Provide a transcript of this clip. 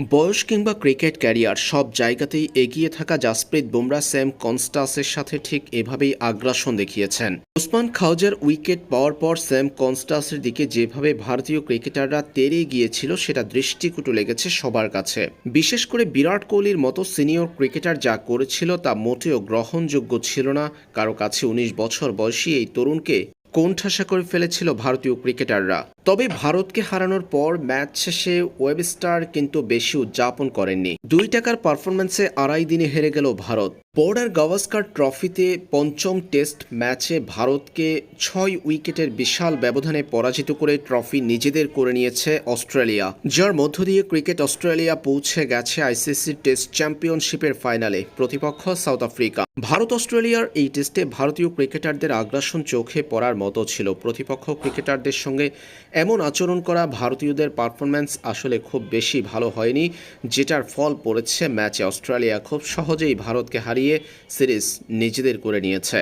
বয়স কিংবা cricket career সব জায়গাতেই এগিয়ে থাকা জাসপ্রীত বুমরা স্যাম কনস্টাসের সাথে ঠিক এভাবেই আগ্রাসন দেখিয়েছেন। ওসমান খাওজার উইকেট পাওয়ার পর স্যাম কনস্টাসের দিকে যেভাবে ভারতীয় ক্রিকেটাররা তেরে গিয়েছিল, সেটা দৃষ্টিকুটু লেগেছে সবার কাছে। বিশেষ করে বিরাট কোহলির মতো সিনিয়র ক্রিকেটার যা করেছিল, তা মোটেও গ্রহণযোগ্য ছিল না। কারও কাছে উনিশ বছর বয়সী এই তরুণকে কোণঠাসা করে ফেলেছিল ভারতীয় ক্রিকেটাররা? তবে ভারতকে হারানোর পর ম্যাচ শেষে ওয়েবস্টার কিন্তু বেশি উদযাপন করেননি। দুই টাকার পারফরম্যান্সে আড়াই দিনে হেরে গেল ভারত। বর্ডার গাভাস্কার ট্রফিতে পঞ্চম টেস্ট ম্যাচে ভারতকে ছয় উইকেটের বিশাল ব্যবধানে পরাজিত করে ট্রফি নিজেদের করে নিয়েছে অস্ট্রেলিয়া, যার মধ্য দিয়ে ক্রিকেট অস্ট্রেলিয়া পৌঁছে গেছে আইসিসি টেস্ট চ্যাম্পিয়নশিপের ফাইনালে, প্রতিপক্ষ সাউথ আফ্রিকা। ভারত অস্ট্রেলিয়ার এই টেস্টে ভারতীয় ক্রিকেটারদের আগ্রাসন চোখে পড়ার মতো ছিল। প্রতিপক্ষ ক্রিকেটারদের সঙ্গে এমন আচরণ করা ভারতীয়দের পারফরম্যান্স আসলে খুব বেশি ভালো হয়নি, যেটার ফল পড়েছে ম্যাচে। অস্ট্রেলিয়া খুব সহজেই ভারতকে হারিয়ে সিরিজ নিজেদের করে নিয়েছে।